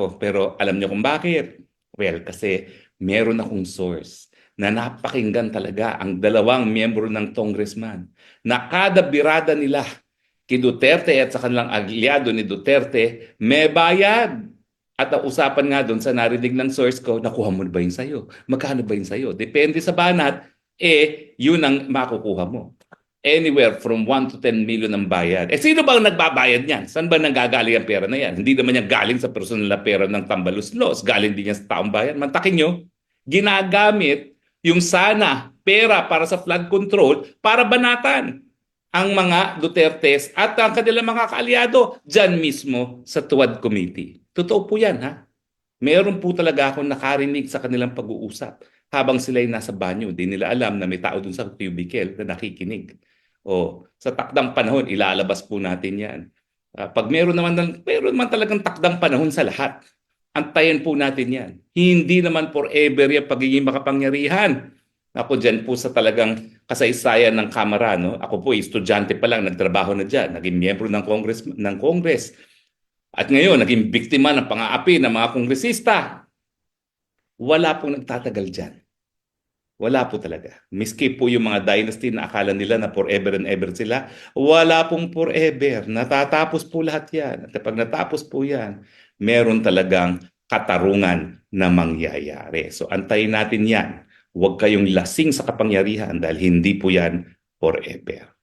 ako. Pero alam niyo kung bakit? Well, kasi meron akong source na napakinggan talaga ang dalawang miyembro ng congressman na kada birada nila kay Duterte at sa kanilang aliado ni Duterte, may bayad. At ang usapan nga doon sa narinig ng source ko, nakuha mo ba yun sa'yo? Magkano ba yun sa'yo? Depende sa banat, eh, yun ang makukuha mo. Anywhere from 1 to 10 million ang bayad. Eh, sino bang nagbabayad niyan? Saan ba nanggagaling ang pera na yan? Hindi naman yan galing sa personal na pera ng tambaluslos. Galing din yan sa taong bayan. Mantakin nyo, ginagamit yung sana pera para sa flood control para banatan ang mga Dutertes at ang kanilang mga kaalyado dyan mismo sa Tuwad Committee. Totoo po yan, ha? Meron po talaga akong nakarinig sa kanilang pag-uusap habang sila'y nasa banyo. Di nila alam na may tao dun sa cubicle na nakikinig. O sa takdang panahon, ilalabas po natin yan. Ah, pag meron naman, meron naman talagang takdang panahon sa lahat, antayin po natin yan. Hindi naman forever yung pagiging makapangyarihan. Ako dyan po sa talagang kasaysayan ng Kamara. No? Ako po, estudyante pa lang, nagtrabaho na dyan. Naging miyembro ng Congress, ng Congress. At ngayon, naging biktima ng pang-aapi ng mga kongresista. Wala pong nagtatagal dyan. Wala po talaga. Miski po yung mga dynasty na akala nila na forever and ever sila, wala pong forever. Natatapos po lahat yan. At kapag natapos po yan, meron talagang katarungan na mangyayari. So antayin natin yan. Huwag kayong lasing sa kapangyarihan dahil hindi po yan forever.